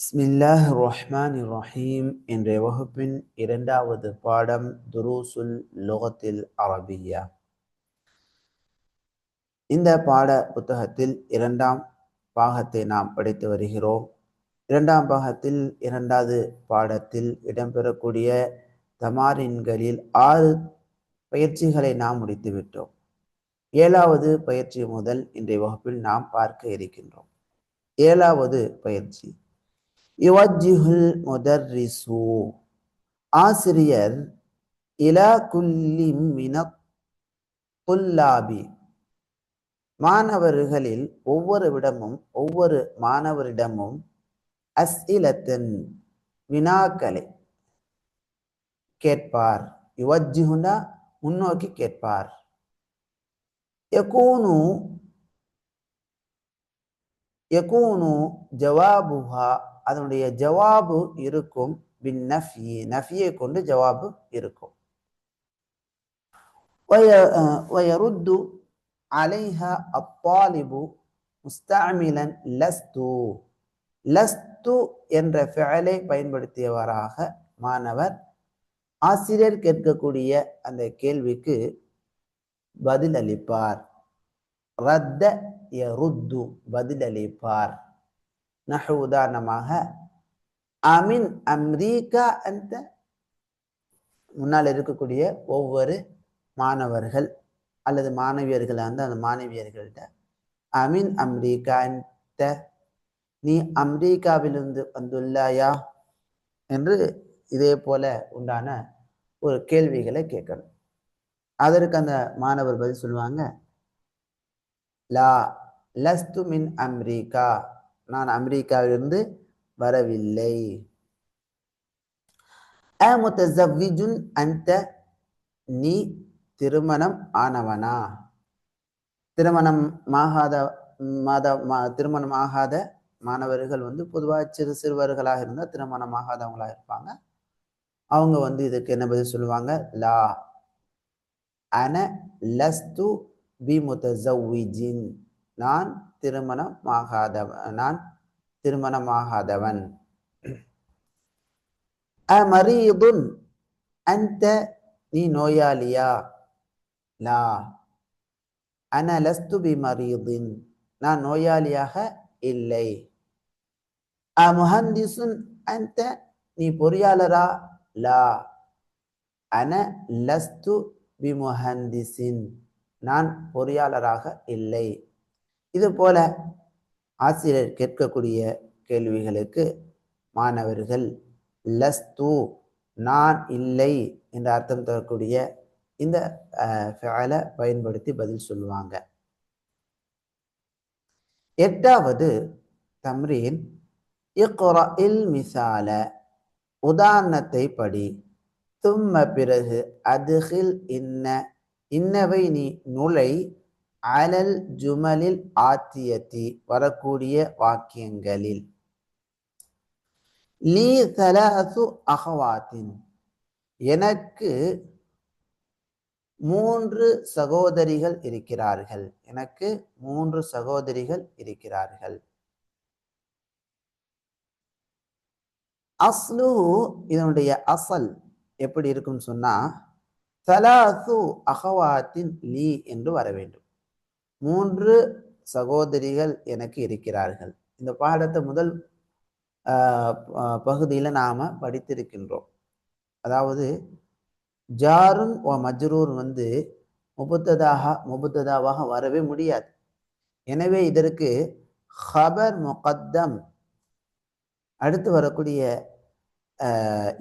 பிஸ்மில்லாஹ் ரஹ்மான் ரஹீம் என்ற வகுப்பின் இரண்டாவது பாடம் துரூசுல் லோகத்தில் அரபியா இந்த பாட புத்தகத்தில் இரண்டாம் பாகத்தை நாம் படித்து வருகிறோம் இரண்டாம் பாகத்தில் இரண்டாவது பாடத்தில் இடம்பெறக்கூடிய தமாரின்களில் ஆறு பயிற்சிகளை நாம் முடித்துவிட்டோம் ஏழாவது பயிற்சி முதல் இன்றைய வகுப்பில் நாம் பார்க்க இருக்கின்றோம் ஏழாவது பயிற்சி யுவஜிஹுல் முதர்ரிசு ஆசிரியர் இலா குல்லி மின புல்லாபி மாணவர்களில் ஒவ்வொரு விடமும் ஒவ்வொரு மாணவரிடமும் அஸ் இலத்தின் வினாக்களை கேட்பார். யுவஜிஹுனா முன்னோக்கி கேட்பார். யகூனு யகூனு ஜவாபுஹா அதனுடைய ஜவாபு இருக்கும். பின் நஃபி நஃபியை கொண்டு ஜவாபு இருக்கும். வயருத்து அலைஹா அப்பாலிபு முஸ்தாமிலன் லஸ்து. லஸ்து என்ற ஃபேலை பயன்படுத்தியவராக மாணவர் ஆசிரியர் கேட்கக்கூடிய அந்த கேள்விக்கு பதில் அளிப்பார் ரத்த யருத்து பதில் அளிப்பார் நஹு உதாரணமாக அமின் அம்ரீகா அந்த முன்னால் இருக்கக்கூடிய ஒவ்வொரு மாணவர்கள் அல்லது மாணவியர்களாக வந்து அந்த மாணவியர்கள்ட்ட அமின் அம்ரீகா அந்த நீ அம்ரீகாவிலிருந்து வந்துள்ளாயா என்று இதே போல உண்டான ஒரு கேள்விகளை கேட்கணும். அதற்கு அந்த மாணவர் பதில் சொல்லுவாங்க லா லஸ்து மின் அம்ரீகா. நான் அமெரிக்காவிலிருந்து வரவில்லை. அந்த நீ திருமணம் ஆனவனா? திருமணம் ஆகாத மாத திருமணம் ஆகாத மாணவர்கள் வந்து பொதுவாக சிறு சிறுவர்களாக இருந்தால் திருமணம் ஆகாதவங்களாக இருப்பாங்க. அவங்க வந்து இதுக்கு என்ன பதில் சொல்லுவாங்க? லா. அன லஸ்து பி முத்தஜின் நான் திருமணமாகாதவன் நான் திருமணமாகாதவன். அமரீதுன் அந்த நீ நோயாளியா? லா. அன லஸ்து பி மரீதின் நான் நோயாளியாக இல்லை. அமுஹந்திசுன் அந்த நீ பொறியாளரா? லா. அன லஸ்து பி முஹந்திசின் நான் பொறியாளராக இல்லை. இது போல ஆசிரியர் கேட்கக்கூடிய கேள்விகளுக்கு மாணவர்கள் லஸ்து நான் இல்லை என்ற அர்த்தம் தரக்கூடிய இந்த ஃபேலை பயன்படுத்தி பதில் சொல்லுவாங்க. எட்டாவது தம்ரீன் இல் மிசால உதாரணத்தை படி தும்ம பிறகு அதுகில் இன்ன இன்னவை நீ நுழை அலல் ஜுமலில் ஆத்தியத்தி வரக்கூடிய வாக்கியங்களில். லீ தலாசு அகவாத்தின் எனக்கு மூன்று சகோதரிகள் இருக்கிறார்கள். எனக்கு மூன்று சகோதரிகள் இருக்கிறார்கள். அஸ்லு இதனுடைய அசல் எப்படி இருக்கும்னு சொன்னா தலாசு அகவாத்தின் லீ என்று வர வேண்டும். மூன்று சகோதரிகள் எனக்கு இருக்கிறார்கள். இந்த பாடத்தை முதல் பகுதியில் நாம் படித்திருக்கின்றோம். அதாவது ஜாருன் ஓ மஜ்ரூர் வந்து முபுத்ததாக முபுத்ததாவாக வரவே முடியாது. எனவே இதற்கு ஹபர் முகத்தம் அடுத்து வரக்கூடிய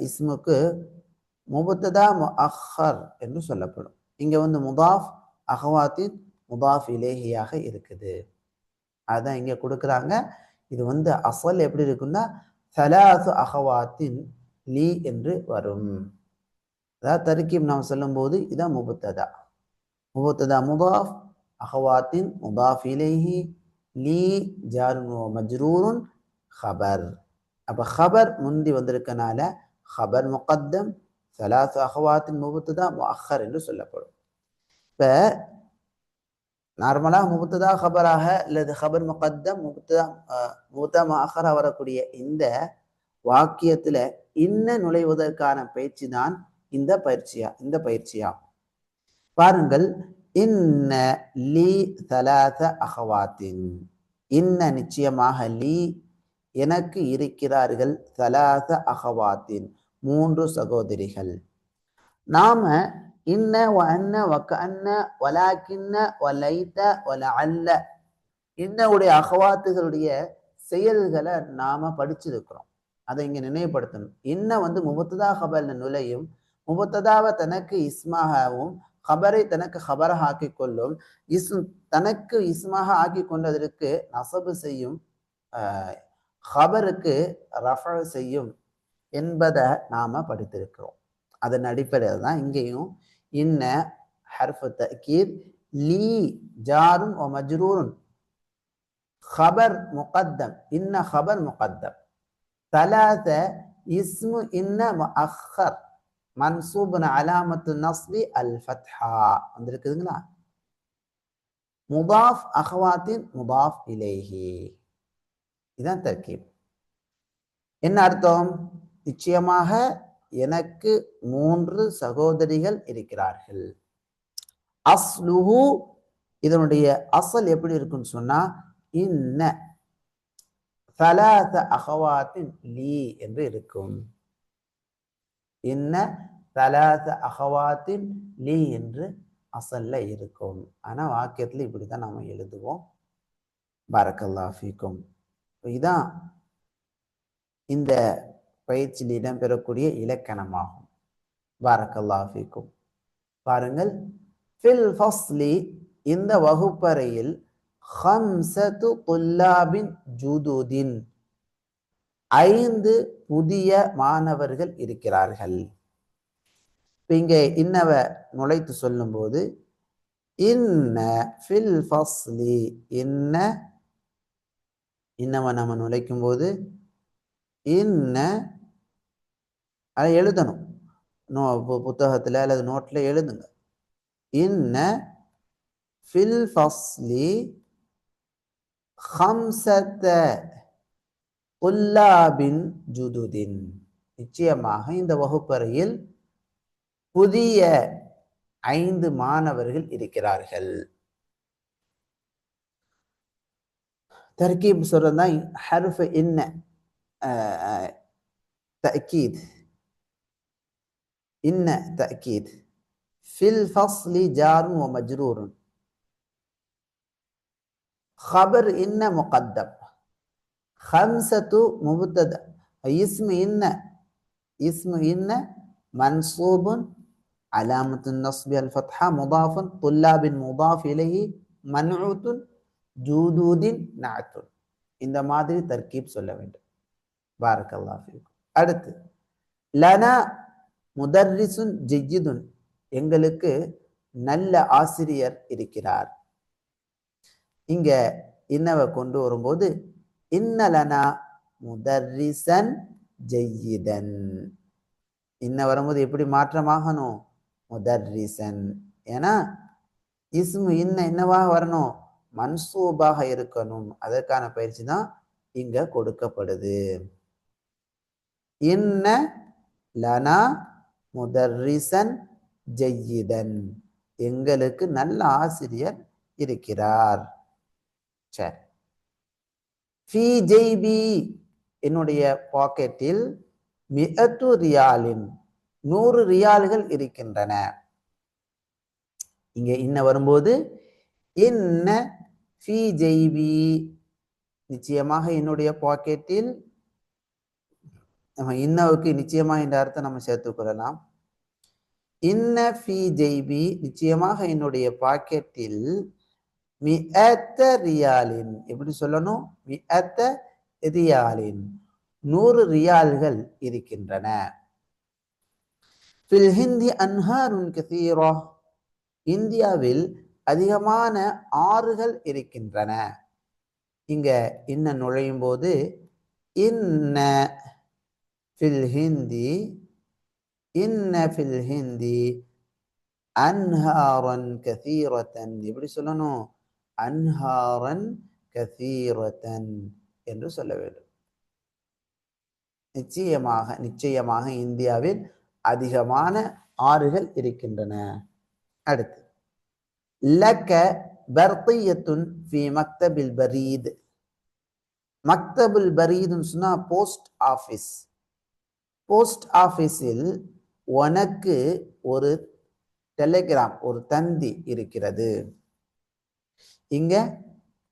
இஸ்முக்கு முபுத்ததா மொ அஹர் என்று சொல்லப்படும். இங்கே வந்து முதாஃப் அகவாத்தின் முதாஃப் இலேஹியாக இருக்குது. அதுதான் இங்கே கொடுக்குறாங்க. இது வந்து அசல் எப்படி இருக்குன்னா சலாசு அகவாத்தின் லீ என்று வரும். அதாவது தருக்கீப் நாம் சொல்லும்போது இதான் முபத்ததா. முபத்ததா முதாஃப் அகவாத்தின் முதாஃப் இலேஹி லீ ஜாருனோ மஜ்ரூருன் ஹபர். அப்போ ஹபர் முந்தி வந்திருக்கனால ஹபர் முகத்தம் சலாசு அகவாத்தின் முபத்ததா முஹர் என்று சொல்லப்படும். இப்போ நார்மலாக முபத்ததா ஹபராக அல்லது ஹபர் முகத்தம் முபத்ததா முபத்தா வரக்கூடிய இந்த வாக்கியத்துல இன்ன நுழைவதற்கான பயிற்சி தான் இந்த பயிற்சியா இந்த பயிற்சியா? பாருங்கள் இன்ன லீ தலாத அகவாத்தின் இன்ன நிச்சயமாக லீ எனக்கு இருக்கிறார்கள் தலாத அகவாத்தின் மூன்று சகோதரிகள். நாம இன்ன வ அன்ன வக்க அன்ன வலைத்த வல அல்ல இன்னவுடைய அகவாத்துகளுடைய செயல்களை நாம படிச்சிருக்கிறோம். அதை இங்க நினைவுபடுத்தணும். இன்ன வந்து முபத்ததா ஹபர்ல நுழையும் முபத்ததாவை தனக்கு இஸ்மாகவும் ஹபரை தனக்கு ஹபராக ஆக்கி கொள்ளும் இஸ் தனக்கு இஸ்மாக ஆக்கி கொண்டதற்கு நசபு செய்யும் ஹபருக்கு ரஃப செய்யும் என்பதை நாம படித்திருக்கிறோம். அதன் அடிப்படையில் தான் இங்கேயும் இன்ன ஹர்ஃபு தக்கீர் லீ ஜாரும் ஒ மஜ்ரூரும் خبر مقدم إن خبر مقدم ثلاثة اسم إن مؤخر منصوب علامة النصب الفتحة வந்திருக்குதுங்களா முதாஃப் அகவாத்தின் முதாஃப் இலேஹி இதான் தர்கீப் என்ன அர்த்தம் நிச்சயமாக எனக்கு மூன்று சகோதரிகள் இருக்கிறார்கள். அஸ்லுஹு இதனுடைய அசல் எப்படி இருக்குன்னு சொன்னா இன்ன தலாத அகவாத்தின் லீ என்று இருக்கும். இன்ன தலாத அகவாத்தின் லீ என்று அசல்ல இருக்கும். ஆனா வாக்கியத்துல இப்படிதான் நாம எழுதுவோம். பரக்கல்லா ஃபீக்கும். இதான் இந்த பயிற்சியில் இடம்பெறக்கூடிய இலக்கணமாகும். பாரக்கல்லாஃபிக்கும் பாருங்கள் ஃபில் ஃபஸ்லி இந்த வகுப்பறையில் ஹம்சத்து துல்லாபின் ஜுதுதின் ஐந்து புதிய மாணவர்கள் இருக்கிறார்கள். இப்போ இங்கே இன்னவ நுழைத்து சொல்லும்போது இன்ன ஃபில் ஃபஸ்லி இன்ன இன்னவ நம்ம நுழைக்கும் போது இன்ன அதை எழுதணும். நோ புத்தகத்தில் அல்லது நோட்டில் எழுதுங்க. இன்ன ஃபில் ஃபஸ்லி ஹம்சத்த உல்லாபின் ஜுதுதின். நிச்சயமாக இந்த வகுப்பறையில் புதிய ஐந்து மாணவர்கள் இருக்கிறார்கள். தர்கீப் சொல்றதுதான் ஹர்ஃப் இன்ன தக்கீத். إن تأكيد في الفصل جار ومجرور خبر إن مقدم خمسة مبتدأ اسم إن اسم إن منصوب علامة النصب الفتحة مضاف طلاب مضاف إليه منعوت جودود نعت இந்த மாதிரி தர்கீப் சொல்ல வேண்டும் பாரக்கல்லா ஃபீக்கும் அடுத்து லனா முதர்ரிசுன் ஜிஜிதுன் எங்களுக்கு நல்ல ஆசிரியர் இருக்கிறார். இங்க இன்னவை கொண்டு வரும்போது இன்னலனா முதர்ரிசன் ஜெய்யிதன் இன்ன வரும்போது எப்படி மாற்றமாகணும்? முதர்ரிசன். ஏன்னா இஸ்மு இன்ன என்னவாக வரணும்? மன்சூபாக இருக்கணும். அதற்கான பயிற்சி தான் இங்க கொடுக்கப்படுது. இன்ன லனா முதர்ரிசன் ஜெய்யிதன். எங்களுக்கு நல்ல ஆசிரியர் இருக்கிறார். சரி. ஃபி ஜெய்பி என்னுடைய பாக்கெட்டில் மிகத்து ரியாலின் நூறு ரியால்கள் இருக்கின்றன. இங்க இன்ன வரும்போது என்ன ஃபி ஜெய்பி நிச்சயமாக என்னுடைய பாக்கெட்டில் நம்ம இன்னவுக்கு நிச்சயமாக இந்த அர்த்தம் நம்ம சேர்த்துக்கொள்ளலாம் இன்ன ஃபி ஜெய்பி நிச்சயமாக என்னுடைய பாக்கெட்டில் மிஅத்த ரியாலின். எப்படி சொல்லணும்? மிஅத்த ரியாலின். நூறு ரியால்கள் இருக்கின்றன. ஃபில் ஹிந்தி அன்ஹாருன் கசீரா இந்தியாவில் அதிகமான ஆறுகள் இருக்கின்றன. இங்க இன்ன நுழையும் போது இன்ன ஃபில் ஹிந்தி இன்ன ஃபில் ஹிந்தி அன்ஹாரன் கசீரத்தன் எப்படி சொல்லணும்? அன்ஹாரன் கதீரதன் என்று சொல்ல வேண்டும். நிச்சயமாக நிச்சயமாக இந்தியாவில் அதிகமான ஆறுகள் இருக்கின்றன. அடுத்து லக்க பர்தியத்துன் ஃபி மக்தபில் பரீத். மக்தபுல் பரீதுன்னு சொன்னா போஸ்ட் ஆஃபீஸ். போஸ்ட் ஆஃபீஸில் உனக்கு ஒரு டெலிகிராம் ஒரு தந்தி இருக்கிறது. இங்க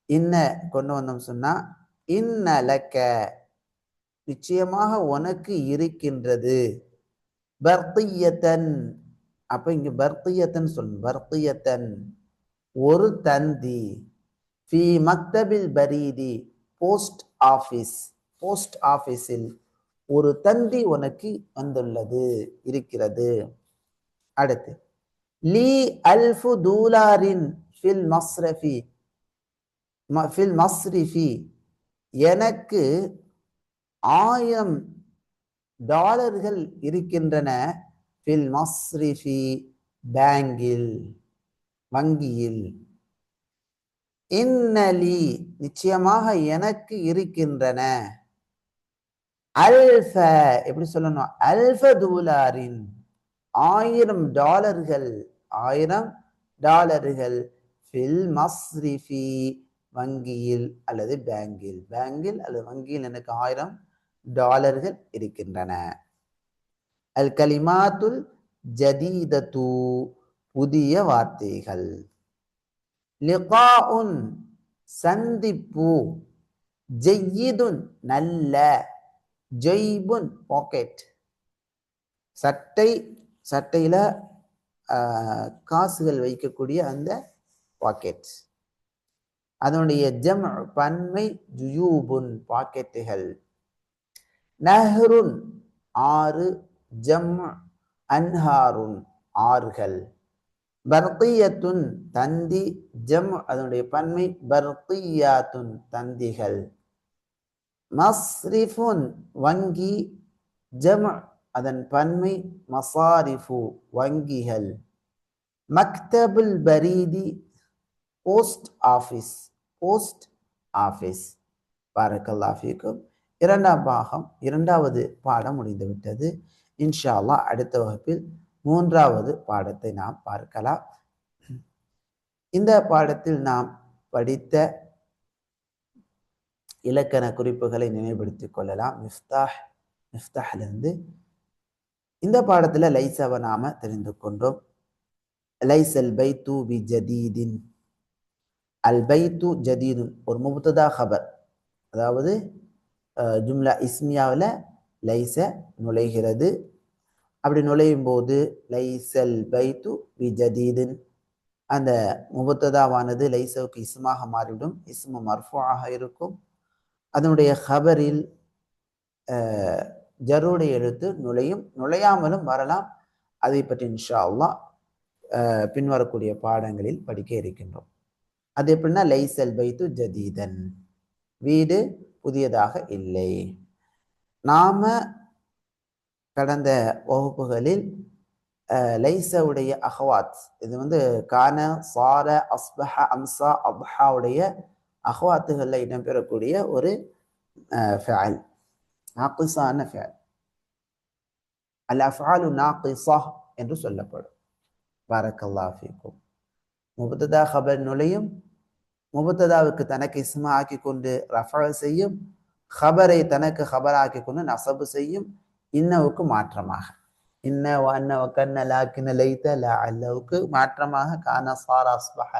இன்ன கொண்டு வந்தோம் சொன்னா இன்னலக்க நிச்சயமாக உனக்கு இருக்கின்றது. பர்த்தியத்தன். அப்ப இங்க பர்த்தியத்தன் சொல்லணும் பர்த்தியத்தன். ஒரு தந்தி. ஃபி மக்தபில் பரீதி போஸ்ட் ஆஃபீஸ் போஸ்ட் ஆஃபீஸில் ஒரு தந்தி உனக்கு வந்துள்ளது இருக்கிறது. அடுத்து லீ அல்ஃபு தூலாரின் ஃபில் மஸ்ரஃபி ம- ஃபில் மஸ்ரிஃபி எனக்கு ஆயிரம் டாலர்கள் இருக்கின்றன ஃபில் மஸ்ரிஃபி பேங்கில் வங்கியில். இன்னலி நிச்சயமாக எனக்கு இருக்கின்றன. அல்ஃப எப்படி சொல்லணும்? அல்ஃப தூலாரின் ஆயிரம் டாலர்கள் ஆயிரம் டாலர்கள் ஃபில் மஸ்ரிஃபி வங்கியில் அல்லது பேங்கில். பேங்கில் அல்லது வங்கியில் எனக்கு ஆயிரம் டாலர்கள் இருக்கின்றன. அல் கலிமாத்துல் ஜதீதத்து புதிய வார்த்தைகள். லிகாஉன் சந்திப்பு ஜெய்யிதுன் நல்ல. ஜெய்புன் பாக்கெட். சட்டை சட்டையில் காசுகள் வைக்கக்கூடிய அந்த பாக்கெட். அதனுடைய ஜம் பன்மை ஜுயூபுன் பாக்கெட்டுகள். நஹ்ருன் ஆறு ஜம் அன்ஹாருன் ஆறுகள். பர்கியத்துன் தந்தி ஜம் அதனுடைய பன்மை பர்கியாத்துன் தந்திகள். மஸ்ரிஃபுன் வங்கி ஜம் அதன் பன்மை மசாரிஃபு வங்கிகள். மக்தபுல் பரீதி போஸ்ட் ஆஃபீஸ் போஸ்ட் ஆஃபீஸ். பாரக்கல்லாஃபிக்கும் இரண்டாம் பாகம் இரண்டாவது பாடம் முடிந்துவிட்டது. இன்ஷா அடுத்த வகுப்பில் மூன்றாவது பாடத்தை நாம் பார்க்கலாம். இந்த பாடத்தில் நாம் படித்த இலக்கண குறிப்புகளை நினைவுபடுத்திக் கொள்ளலாம். மிஃப்தாஹ் மிஃப்தாஹிலிருந்து இந்த பாடத்தில் லைசவை நாம தெரிந்து கொண்டோம். லைசல் பை தூ பி ஜதீதின் அல் பை தூ ஜதீதுன் ஒரு முபத்ததா ஹபர். அதாவது ஜும்லா இஸ்மியாவில் லைச நுழைகிறது. அப்படி நுழையும் போது லைசல் பை தூ பி ஜதீதின் அந்த முபத்ததாவானது லைசவுக்கு இஸ்மாக மாறிவிடும். இஸ்மு மர்ஃபுவாக இருக்கும். அதனுடைய ஹபரில் ஜருடைய எழுத்து நுழையும் நுழையாமலும் வரலாம். அதை பற்றி இன்ஷா அல்லா பின்வரக்கூடிய பாடங்களில் படிக்க இருக்கின்றோம். அது எப்படின்னா லைசல் பைத்து ஜதீதன். வீடு புதியதாக இல்லை. நாம கடந்த வகுப்புகளில் லைசவுடைய அஹ்வாத் இது வந்து கான சார அஸ்பஹ அம்சா அப்ஹாவுடைய அஹ்வாத்துகளில் இடம்பெறக்கூடிய ஒரு ஃபேல். நாக்கிசான ஃபேல். அல் அஃபாலு நாக்கிசா என்று சொல்லப்படும். பாரக்கல்லா ஃபீக்கும். முபத்ததா ஹபர் நுழையும் முபத்ததாவுக்கு தனக்கு இஸ்மா ஆக்கி கொண்டு ரஃபா செய்யும் ஹபரை தனக்கு ஹபர் ஆக்கி கொண்டு நசபு செய்யும் இன்னவுக்கு மாற்றமாக. இன்ன வண்ண கண்ண லாக்கின லைத்த லா அல்லவுக்கு மாற்றமாக கான சார் அஸ்பஹ.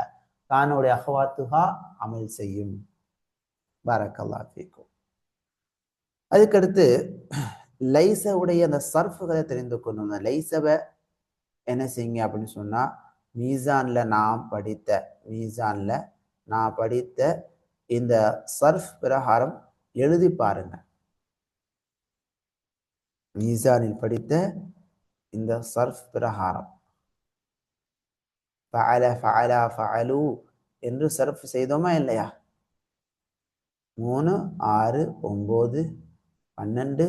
தானுடைய அஹ்வாத்துஹா அமல் செய்யும். பாரக்கல்லா ஃபீக்கும். அதுக்கடுத்து லைசவுடைய அந்த சர்ஃபுகளை தெரிந்து கொள்ளணும் அந்த லைசவை என்ன செய்யுங்க அப்படின்னு சொன்னால் மீசானில் நான் படித்த மீசானில் நான் படித்த இந்த சர்ஃப் பிரகாரம் எழுதி பாருங்க. மீசானில் படித்த இந்த சர்ஃப் பிரகாரம். ஃபஅல ஃபஅலா ஃபஅலு என்று சர்ஃப் செய்தோமா இல்லையா? மூணு ஆறு ஒம்பது பன்னெண்டு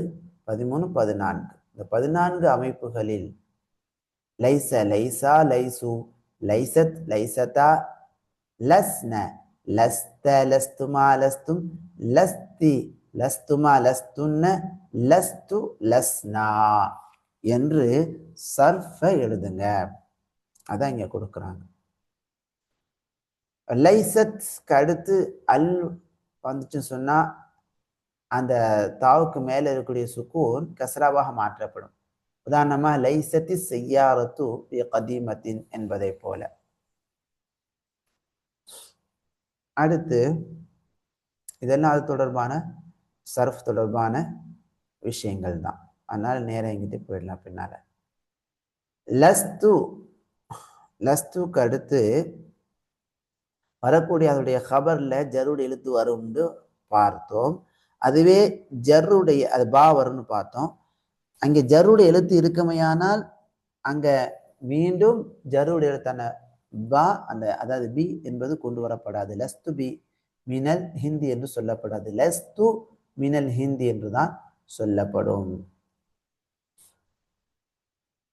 பதிமூணு பதினான்கு. இந்த பதினான்கு அமைப்புகளில் லைச லைசா லைசு லைசத் லைசதா லஸ்ன லஸ்த லஸ்துமா லஸ்தும் லஸ்தி லஸ்துமா லஸ்துன்ன லஸ்து லஸ்னா என்று சர்ஃபை எழுதுங்க. அதான் இங்க கொடுக்குறாங்க. லைசத்க்கு அடுத்து அல் வந்துச்சுன்னு சொன்னா அந்த தாவுக்கு மேல இருக்கக்கூடிய சுக்கூன் கசராவாக மாற்றப்படும். உதாரணமா லைசத்தி செய்யாரத்து கதீமத்தின் என்பதை போல. அடுத்து இதெல்லாம் அது தொடர்பான சர்ஃப் தொடர்பான விஷயங்கள் தான் அதனால நேரம் எங்கிட்டு போயிடலாம் பின்னால. லஸ்து லஸ்துக்கு அடுத்து வரக்கூடிய அதனுடைய ஹபரில் ஜருடைய எழுத்து வரும்னு பார்த்தோம். அதுவே ஜருடைய அது பா வரும்னு பார்த்தோம். அங்கே ஜருடைய எழுத்து இருக்குமையானால் அங்கே மீண்டும் ஜருடைய எழுத்தான பா அந்த அதாவது பி என்பது கொண்டு வரப்படாது. லஸ்து பி மினல் ஹிந்தி என்று சொல்லப்படாது. லஸ்து மினல் ஹிந்தி என்று தான் சொல்லப்படும்.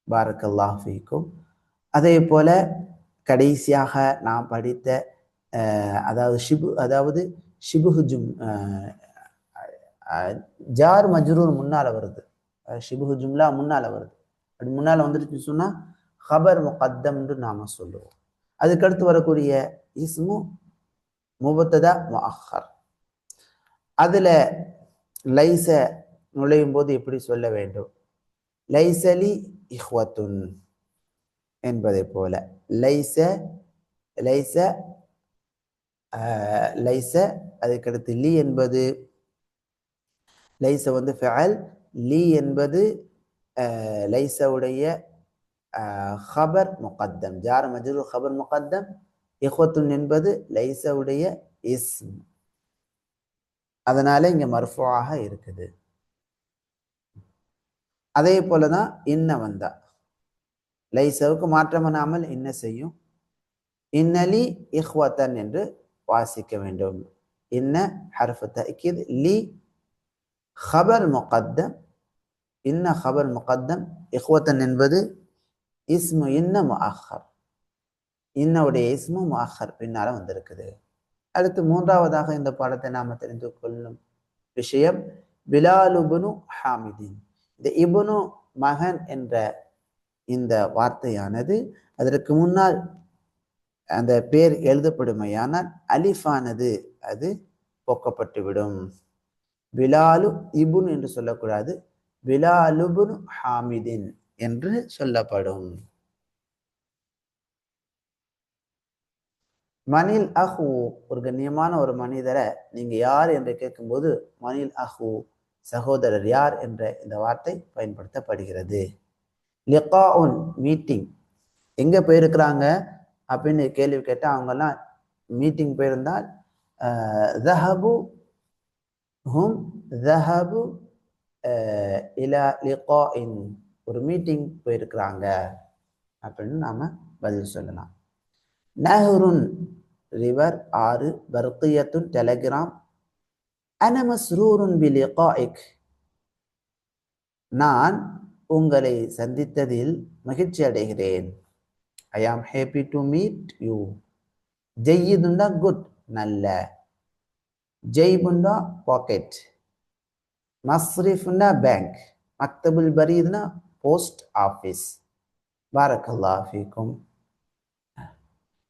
பாரக்கல்லாஹ் ஃபீக்கும். அதே போல கடைசியாக நான் படித்த அதாவது ஷிபு அதாவது ஷிபுஹு ஜும் ஜார் மஜ்ரூர் முன்னால் வருது. ஷிபுஹு ஜும்லா முன்னால் வருது. அப்படி முன்னால் வந்துருச்சு சொன்னால் ஹபர் முகத்தம்னு நாம் சொல்லுவோம். அதுக்கடுத்து வரக்கூடிய இஸ்மு முபத்ததா முஅஹர் அதில் லைச நுழையும் போது எப்படி சொல்ல வேண்டும்? லைசலி இஹ்வத்துன். என்பதை போல லைச லைச லைச அதுக்கடுத்து லி என்பது லைச வந்து ஃபெல் லி என்பது லைசவுடைய ஹபர் முகத்தம். ஜார் மஜ்ரூ ஹபர் முகத்தம். இஹ்வத்துன் என்பது லைசவுடைய இஸ்ம். அதனால இங்க மர்ஃபுவாக இருக்குது. அதே போலதான் இன்ன வந்தா. லைசவுக்கு மாற்றமனாமல் என்ன செய்யும்? இன்னலி இஹ்வத்தன் என்று வாசிக்க வேண்டும். இன்ன ஹர்ஃபு தஅக்கீத் லி ஹபர் முகத்தம். இன்ன ஹபர் முகத்தம் இஹ்வத்தன் என்பது இஸ்மு இன்ன முஹர் இன்னவுடைய இஸ்மு முஹர் பின்னால வந்திருக்குது. அடுத்து மூன்றாவதாக இந்த பாடத்தை நாம தெரிந்து கொள்ளும் விஷயம் பிலாலுபுனு ஹாமிதின். இந்த இபுனு மகன் என்ற இந்த வார்த்தையானது. அதற்கு முன்னால் அந்த பேர் எழுதப்படுமையானால் அலிஃபானது அது போக்கப்பட்டுவிடும். பிலாலு இபுன் என்று சொல்லக்கூடாது. பிலாலுபுன் ஹாமிதின் என்று சொல்லப்படும். மணில் அஹு ஒரு கண்ணியமான ஒரு மனிதரை நீங்க யார் என்று கேட்கும்போது மணில் அஹு சகோதரர் யார் என்ற இந்த வார்த்தை பயன்படுத்தப்படுகிறது. லிகாவுன் மீட்டிங் எங்கே போயிருக்கிறாங்க? அப்படின்னு கேள்வி கேட்டால் அவங்கெல்லாம் மீட்டிங் போயிருந்தால் தஹபு ஹும் தஹபு இலா லிகாஇன். ஒரு மீட்டிங் போயிருக்கிறாங்க. அப்படின்னு நாம் பதில் சொல்லலாம். நஹருன் ரிவர் ஆறு பர்கியத்துன் டெலகிராம் அனமஸ்ரூருன் மஸ்ரூருன் பிலிகாயிக் நான் உங்களை சந்தித்ததில் மகிழ்ச்சி அடைகிறேன். I am happy to meet you ஜெய்யுதுண்டா good நல்ல. ஜெய்புண்டா பாக்கெட் மஸ்ரிஃப்னா பேங்க் மக்தபுல் பரீதுனா போஸ்ட் ஆஃபீஸ் பாரக்கல்லா ஃபீக்கும்.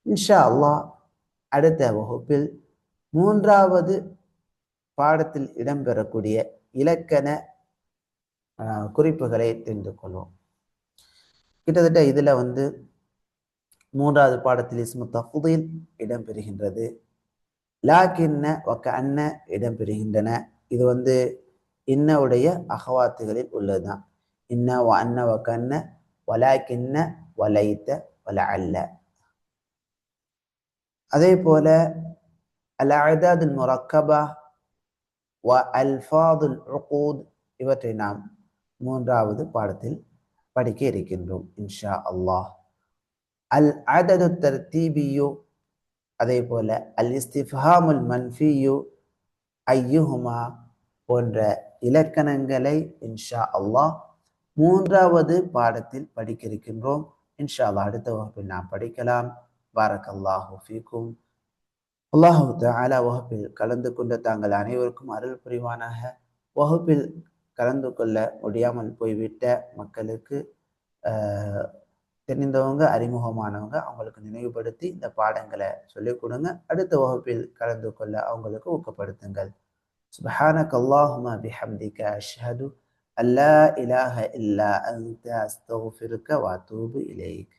இன்ஷா அல்லாஹ் அடுத்த வகுப்பில் மூன்றாவது பாடத்தில் இடம்பெறக்கூடிய இலக்கண குறிப்புகளை தெரிந்து கொள்வோம். கிட்டத்தட்ட இதில் வந்து மூன்றாவது பாடத்தில் இஸ்மு தஃதீல் இடம்பெறுகின்றது. லாக்கின்ன ஒக்க அன்ன இடம்பெறுகின்றன. இது வந்து இன்னவுடைய அகவாத்துகளில் உள்ளதுதான் இன்ன வ அன்ன வ கண்ண வலாக்கின்ன வலைத்த வல அல்ல அதே போல அல் அதாதுல் முரக்கபா வ அல்ஃபாதுல் உகூத் இவற்றை நாம் மூன்றாவது பாடத்தில் படிக்க இருக்கின்றோம் இன்ஷா அல்லாஹ். அல் அதது தர்தீபியு அதே போல அல் இஸ்திஃபாமுல் மன்ஃபியோ ஐயுஹுமா போன்ற இலக்கணங்களை இன்ஷா அல்லாஹ் மூன்றாவது பாடத்தில் படிக்க இருக்கின்றோம். இன்ஷா அல்லாஹ் அடுத்த வகுப்பில் நாம் படிக்கலாம். பாரக் அல்லாஹூ ஃபீக்கும். அல்லாஹு தாலா வகுப்பில் கலந்து கொண்ட தாங்கள் அனைவருக்கும் அருள் புரிவானாக. வகுப்பில் கலந்து கொள்ள முடியாமல் போய்விட்ட மக்களுக்கு தெரிந்தவங்க அறிமுகமானவங்க அவங்களுக்கு நினைவுபடுத்தி இந்த பாடங்களை சொல்லிக் கொடுங்க அடுத்த வகுப்பில் கலந்து கொள்ள அவங்களுக்கு ஊக்கப்படுத்துங்கள் سبحانك اللهم بحمدك أشهد أن لا إله إلا أنت أستغفرك وأتوب إليك